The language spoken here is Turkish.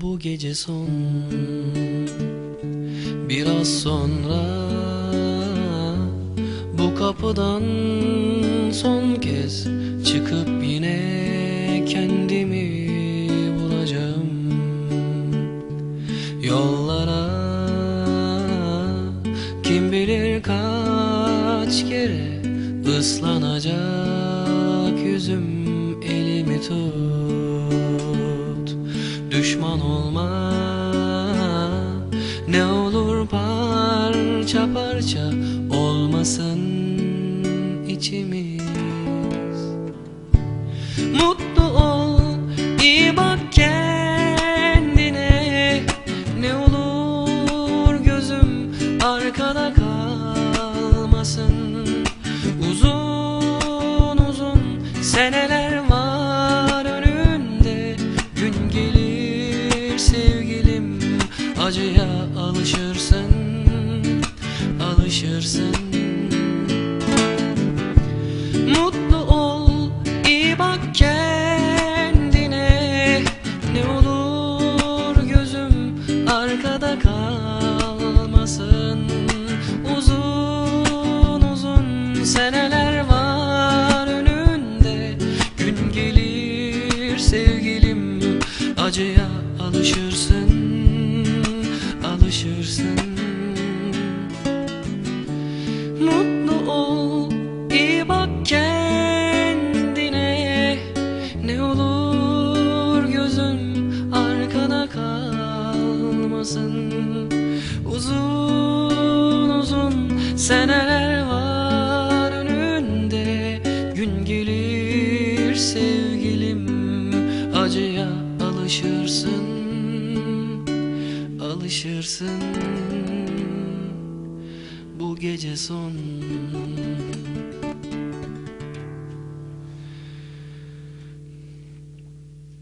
bu gece son. Biraz sonra bu kapıdan son kez çıkıp yine kendimi bulacağım. Yollara kim bilir kaç kere ıslanacak yüzüm elimi tut Düşman olma. Ne olur parça parça olmasın içimiz. Mutlu ol, iyi bak kendine. Ne olur gözüm arkada kalmasın. Uzun uzun seneler sevgilim acıya alışırsın Alışırsın. Mutlu ol, iyi bak kendine. Ne olur gözüm arkada kalmasın. Uzun uzun seneler alışırsın Alışırsın. Mutlu ol, iyi bak kendine. Ne olur gözün arkada kalmasın. Uzun uzun seneler var önünde. Gün gelir sevgilim acıya alışırsın Alışırsın bu gece son